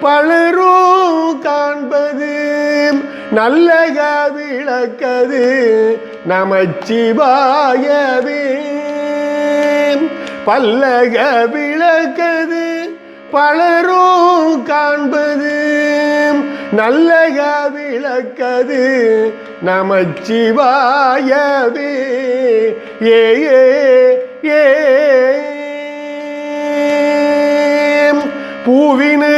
பலரும் காண்பது நல்லக விளக்கது நமச்சிவாயவே. பல்லக விளக்கது பலரும் காண்பது நல்லக விளக்கது நமச்சிவாயவே. ஏ ஏ.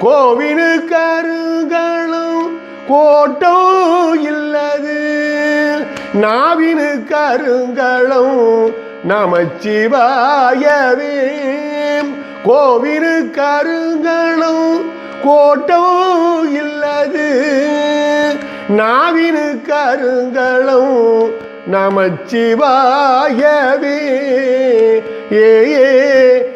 கோவினு கருகளும் கோட்டோ இல்லது. நாவினு கருங்களும் நமச்சிவாயவே. கோவினு கருங்களும் கோட்டோ இல்லது. நாவினு கருங்களும் நமச்சிவாயவே. ஏ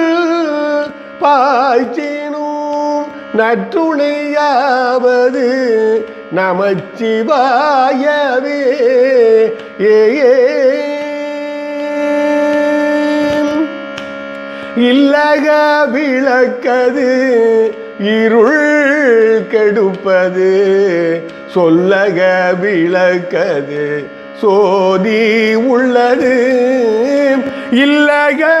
பாய்ச்சினும் நற்றுணையாவது நமச்சிவாயவே. ஏ. இல்லக விளக்கது இருள் கெடுப்பது சொல்லக விளக்கது சோதி உள்ளது. இல்லக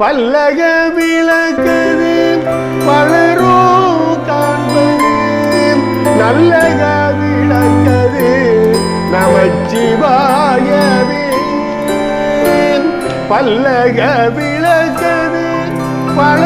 பல்லக விளக்கது பலரோ காண்பது. நல்லக விளக்கது நமச்சிவாயவே. பல்லக விளக்கது பல